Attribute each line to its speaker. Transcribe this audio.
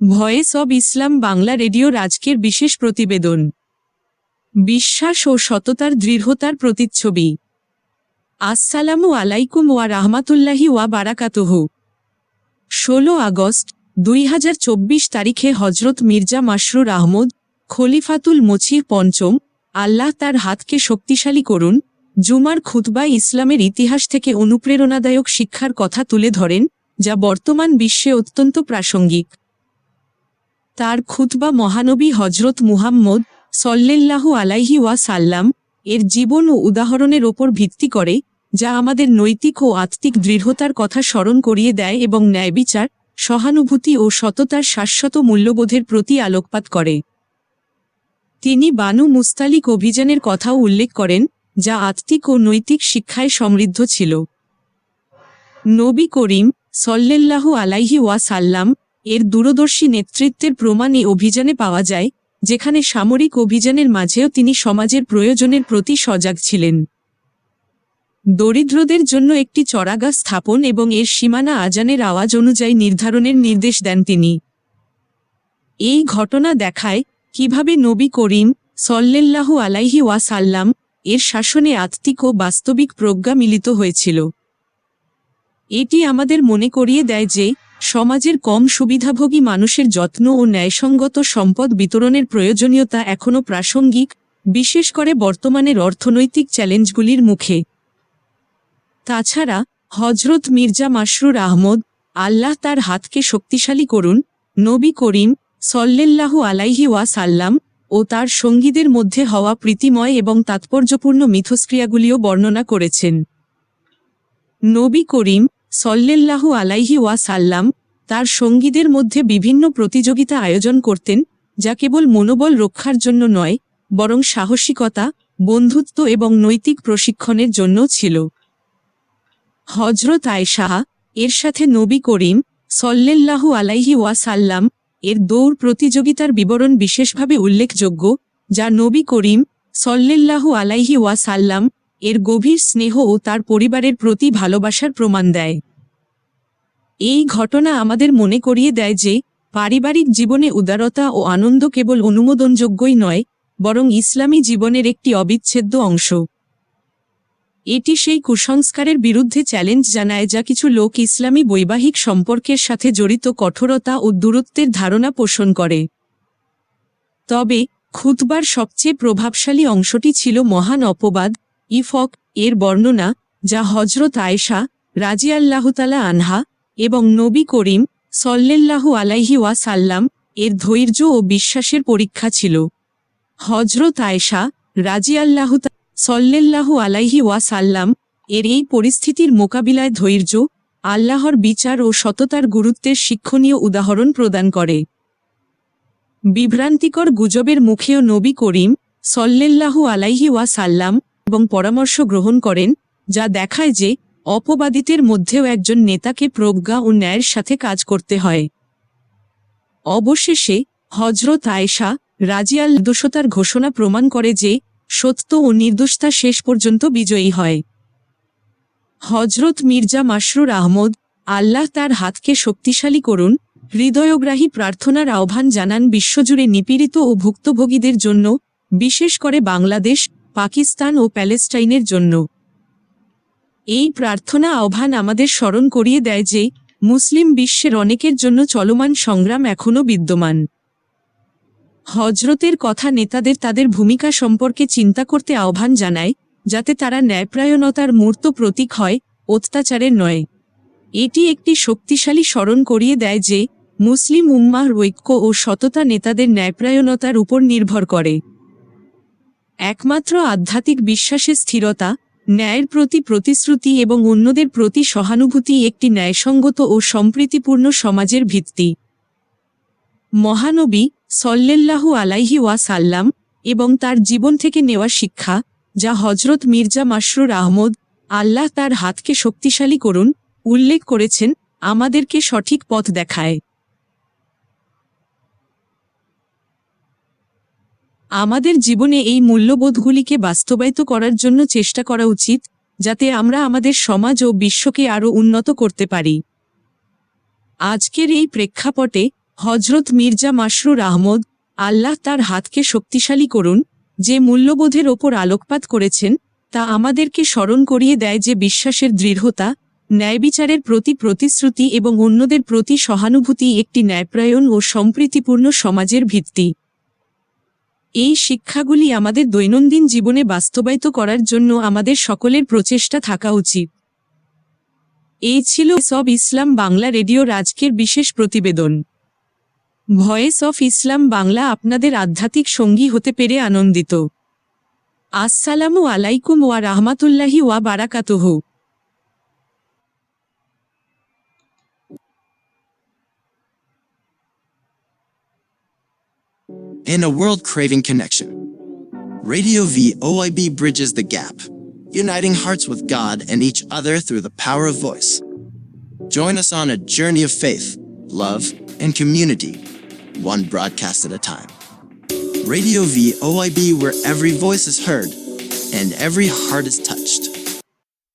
Speaker 1: Voice of Islam Bangla রেডিওর আজকের বিশেষ প্রতিবেদন। বিশ্বাস ও সততার দৃঢ়তার প্রতিচ্ছবি। আসসালামু আলাইকুম ওয়া রাহমাতুল্লাহি ওয়া বারাকাতুহ। ষোলো আগস্ট, দুই হাজার চব্বিশ তারিখে হজরত মির্জা মাসরুর আহমদ, খলিফাতুল মছির পঞ্চম, আল্লাহ তার হাতকে শক্তিশালী করুন, জুমার খুতবা ইসলামের ইতিহাস থেকে অনুপ্রেরণাদায়ক শিক্ষার কথা তুলে ধরেন, যা বর্তমান বিশ্বে অত্যন্ত প্রাসঙ্গিক। তার খুতবা মহানবী হজরত মুহাম্মদ সল্লেল্লাহু আলাইহি ওয়া সাল্লাম এর জীবন ও উদাহরণের ওপর ভিত্তি করে, যা আমাদের নৈতিক ও আত্মিক দৃঢ়তার কথা স্মরণ করিয়ে দেয় এবং ন্যায়বিচার সহানুভূতি ও সততার শাশ্বত মূল্যবোধের প্রতি আলোকপাত করে। তিনি বানু মুস্তালিক অভিযানের কথাও উল্লেখ করেন, যা আত্মিক ও নৈতিক শিক্ষায় সমৃদ্ধ ছিল। নবী করিম সল্লেল্লাহু আলাইহি ওয়া সাল্লাম এর দূরদর্শী নেতৃত্বের প্রমাণ এই অভিযানে পাওয়া যায়, যেখানে সামরিক অভিযানের মাঝেও তিনি সমাজের প্রয়োজনের প্রতি সজাগ ছিলেন। দরিদ্রদের জন্য একটি চড়াগা স্থাপন এবং এর সীমানা আজানের আওয়াজ অনুযায়ী নির্ধারণের নির্দেশ দেন তিনি। এই ঘটনা দেখায় কীভাবে নবী করিম সল্লেল্লাহু আলাইহি ওয়া সাল্লাম এর শাসনে আত্মিক ও বাস্তবিক প্রজ্ঞা মিলিত হয়েছিল। এটি আমাদের মনে করিয়ে দেয় যে সমাজের কম সুবিধাভোগী মানুষের যত্ন ও ন্যায়সঙ্গত সম্পদ বিতরণের প্রয়োজনীয়তা এখনও প্রাসঙ্গিক, বিশেষ করে বর্তমানের অর্থনৈতিক চ্যালেঞ্জগুলির মুখে। তাছাড়া হজরত মির্জা মাসরুর আহমদ, আল্লাহ তার হাতকে শক্তিশালী করুন, নবী করিম সল্লেল্লাহু আলাইহি ওয়াসাল্লাম ও তার সঙ্গীদের মধ্যে হওয়া প্রীতিময় এবং তাৎপর্যপূর্ণ মিথস্ক্রিয়াগুলিও বর্ণনা করেছেন। নবী করিম সল্লেল্লাহু আলাইহি ওয়া সাল্লাম তার সঙ্গীদের মধ্যে বিভিন্ন প্রতিযোগিতা আয়োজন করতেন, যা কেবল মনোবল রক্ষার জন্য নয়, বরং সাহসিকতা, বন্ধুত্ব এবং নৈতিক প্রশিক্ষণের জন্য ছিল। হজরত আয়সাহ এর সাথে নবী করিম সল্লেল্লাহু আলাইহি ওয়া সাল্লাম এর দৌড় প্রতিযোগিতার বিবরণ বিশেষভাবে উল্লেখযোগ্য, যা নবী করিম সল্লেল্লাহু আলাইহি ওয়া সাল্লাম এর গভীর স্নেহ তার পরিবারের প্রতি ভালোবাসার প্রমাণ দেয়। এই ঘটনা আমাদের মনে করিয়ে দেয় যে, পারিবারিক জীবনে উদারতা ও আনন্দ কেবল অনুমোদনযোগ্যই নয়, বরং ইসলামী জীবনের একটি অবিচ্ছেদ্য অংশ। এটি সেই কুসংস্কারের বিরুদ্ধে চ্যালেঞ্জ জানায় যা কিছু লোক ইসলামী বৈবাহিক সম্পর্কের সাথে জড়িত কঠোরতা ও দূরত্বের ধারণা পোষণ করে। তবে, খুতবার সবচেয়ে প্রভাবশালী অংশটি ছিল মহান অপবাদ ইফক, এর বর্ণনা, যা হজরত আয়েশা রাজি আল্লাহতালা আনহা এবং নবী করিম সল্লেল্লাহু আলাইহি ওয়া সাল্লাম এর ধৈর্য ও বিশ্বাসের পরীক্ষা ছিল। হজরত আয়েশা রাজি আল্লাহ সল্লেল্লাহু আলাইহি ওয়া সাল্লাম এর এই পরিস্থিতির মোকাবিলায় ধৈর্য, আল্লাহর বিচার ও সততার গুরুত্বের শিক্ষণীয় উদাহরণ প্রদান করে। বিভ্রান্তিকর গুজবের মুখেও নবী করিম সল্লেল্লাহু আলাইহি ওয়া সাল্লাম এবং পরামর্শ গ্রহণ করেন, যা দেখায় যে অপবাদিতের মধ্যেও একজন নেতাকে প্রজ্ঞা ও ন্যায়ের সাথে কাজ করতে হয়। অবশেষে হজরত আয়েশা রাজিয়াল দোষতার ঘোষণা প্রমাণ করে যে সত্য ও নির্দোষতা শেষ পর্যন্ত বিজয়ী হয়। হজরত মির্জা মাসরুর আহমদ আল্লাহ তার হাতকে শক্তিশালী করুন, হৃদয়গ্রাহী প্রার্থনার আহ্বান জানান বিশ্বজুড়ে নিপীড়িত ও ভুক্তভোগীদের জন্য, বিশেষ করে বাংলাদেশ পাকিস্তান ও প্যালেস্টাইনের জন্য। এই প্রার্থনা আহ্বান আমাদের স্মরণ করিয়ে দেয় যে, মুসলিম বিশ্বের অনেকের জন্য চলমান সংগ্রাম এখনও বিদ্যমান। হজরতের কথা নেতাদের তাদের ভূমিকা সম্পর্কে চিন্তা করতে আহ্বান জানায়, যাতে তারা ন্যায়প্রায়ণতার মূর্ত প্রতীক হয়, অত্যাচারের নয়। এটি একটি শক্তিশালী স্মরণ করিয়ে দেয় যে, মুসলিম উম্মাহর ঐক্য ও সততা নেতাদের ন্যায়প্রায়ণতার উপর নির্ভর করে। একমাত্র আধ্যাত্মিক বিশ্বাসের স্থিরতা, ন্যায়ের প্রতি প্রতিশ্রুতি এবং অন্যদের প্রতি সহানুভূতি একটি ন্যায়সঙ্গত ও সম্প্রীতিপূর্ণ সমাজের ভিত্তি। মহানবী সল্লেল্লাহু আলাইহি ওয়া সাল্লাম এবং তার জীবন থেকে নেওয়া শিক্ষা, যা হজরত মির্জা মাসরুর আহমদ, আল্লাহ তার হাতকে শক্তিশালী করুন, উল্লেখ করেছেন, আমাদেরকে সঠিক পথ দেখায়। আমাদের জীবনে এই মূল্যবোধগুলিকে বাস্তবায়িত করার জন্য চেষ্টা করা উচিত, যাতে আমরা আমাদের সমাজ ও বিশ্বকে আরও উন্নত করতে পারি। আজকের এই প্রেক্ষাপটে হজরত মির্জা মাসরুর আহমদ আল্লাহ তার হাতকে শক্তিশালী করুন, যে মূল্যবোধের ওপর আলোকপাত করেছেন, তা আমাদেরকে স্মরণ করিয়ে দেয় যে বিশ্বাসের দৃঢ়তা, ন্যায়বিচারের প্রতি প্রতিশ্রুতি এবং অন্যদের প্রতি সহানুভূতি একটি ন্যায়প্রায়ণ ও সম্প্রীতিপূর্ণ সমাজের ভিত্তি। এই শিক্ষাগুলি আমাদের দৈনন্দিন জীবনে বাস্তবায়িত করার জন্য আমাদের সকলের প্রচেষ্টা থাকা উচিত। এই ছিল সব ইসলাম বাংলা রেডিওর আজকের বিশেষ প্রতিবেদন। ভয়েস অফ ইসলাম বাংলা আপনাদের আধ্যাত্মিক সঙ্গী হতে পেরে আনন্দিত। আসসালামু আলাইকুম ওয়া রাহমাতুল্লাহি ওয়া বারাকাতুহু।
Speaker 2: In a world craving connection, Radio VOIB bridges the gap, uniting hearts with God and each other through the power of voice. Join us on a journey of faith, love, and community, one broadcast at a time. Radio VOIB, where every voice is heard and every heart is touched.